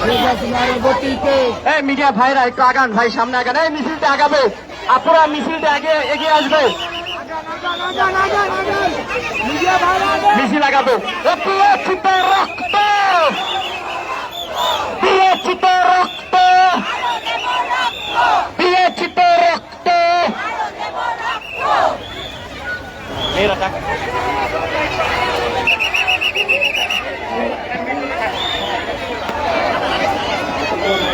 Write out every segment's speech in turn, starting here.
এই মিডিয়া ভাইরা, একটু আগান ভাই, সামনে আগান। এই মিছিলটা আগাবে। আপনারা মিছিলটা আগে এগিয়ে আসবে। মিছিল আগাবে। রক্ত! রক্ত! রক্ত!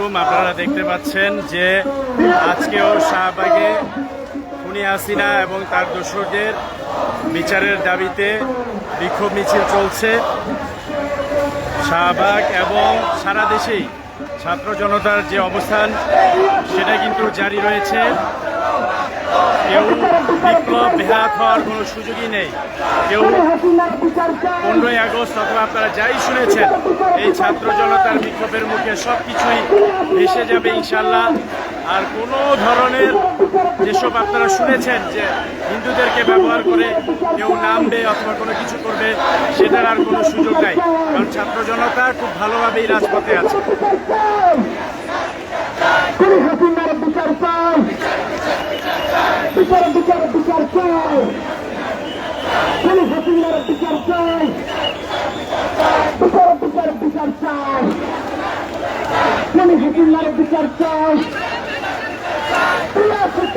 আলাইকুম আপনারা দেখতে পাচ্ছেন যে আজকেও শাহবাগে খুনি হাসিনা এবং তার দোসরদের বিচারের দাবিতে বিক্ষোভ মিছিল চলছে। শাহবাগ এবং সারা দেশেই ছাত্র জনতার যে অবস্থান, সেটা কিন্তু জারি রয়েছে। বিপ্লব বেহাত হওয়ার কোনো সুযোগই নেই। কেউ পনেরোই আগস্ট অথবা আপনারা যাই শুনেছেন, এই ছাত্র জনতার বিক্ষোভের মুখে সব কিছুই ভেসে যাবে ইনশাল্লাহ আর কোনো ধরনের যেসব আপনারা শুনেছেন যে হিন্দুদেরকে ব্যবহার করে কেউ নামবে অথবা কোনো কিছু করবে, সেটার আর কোনো সুযোগ নাই। কারণ ছাত্র জনতা খুব ভালোভাবেই রাজপথে আছে খুনি হাসিনার বিচার চাই বিচার বিচার বিচার চাই খুনি হাসিনার বিচার চাই বিচার বিচার বিচার চাই খুনি হাসিনার বিচার চাই। রক্ত।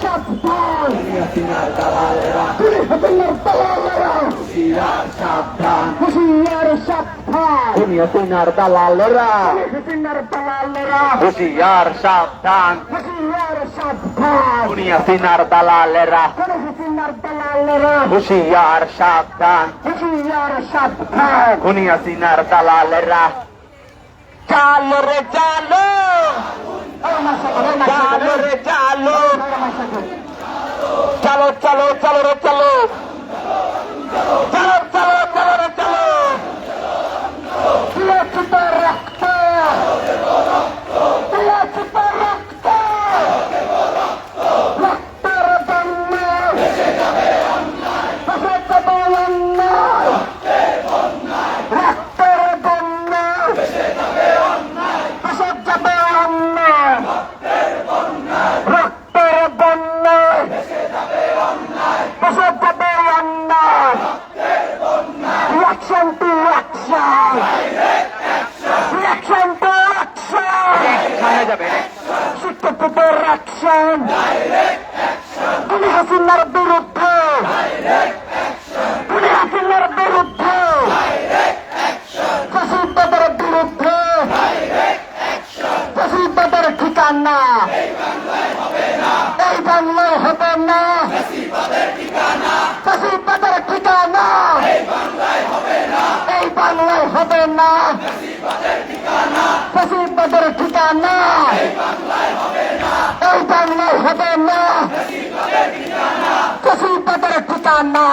সাবধান দুনিয়ার দালালেরা হুশিয়ার দালালেরা হুশিয়ার সাবধান। হুশিয়ার সাবধান। দুনিয়ার দালালেরা। চালো রে চালো। চালো রে চালো। চালো চালো চালো রে চালো পিয়াচিত রক্ত পিয়াচিত রক্ত রক্তের জন্য ভেসে যাবে অন্যায় রক্তের জন্য ভেসে যাবে অন্যায় অ্যাকশন খুনি হাসিনার বিরুদ্ধে খুনি হাসিনার বিরুদ্ধে ফসিলবাদের বিরুদ্ধে ফসিলবাদের ঠিকানা এই বাংলায় হবে না ফসিলবাদের ঠিকানা এই বাংলায় হবে না ফসিলবাদের ঠিকানা বাংলায় হবে না ফসিলবাদের ঠিকানা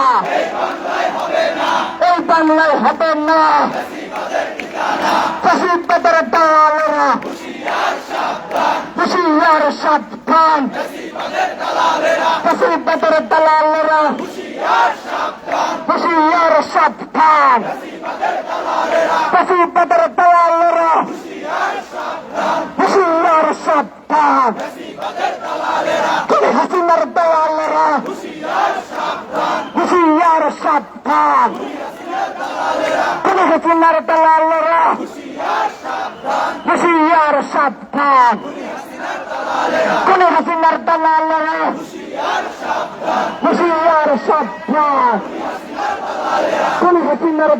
এই বাংলায় হবে না ফসিলবাদের দালালেরা হুশিয়ার সাবধান ফসিলবাদের দালালেরা হুশিয়ার সাবধান ফসিলবাদের দালালেরা হুশিয়ার সাবধান তুমি হাসিনার দালালেরা হুশিয়ার হাসিনার দালালেরা হুশিয়ার সাবধান। তুমি হাসিনার দালালেরা হুশিয়ার সাবধান। তুমি হাসিনার দালালেরা হুশিয়ার সাবধান। তুমি হাসিনার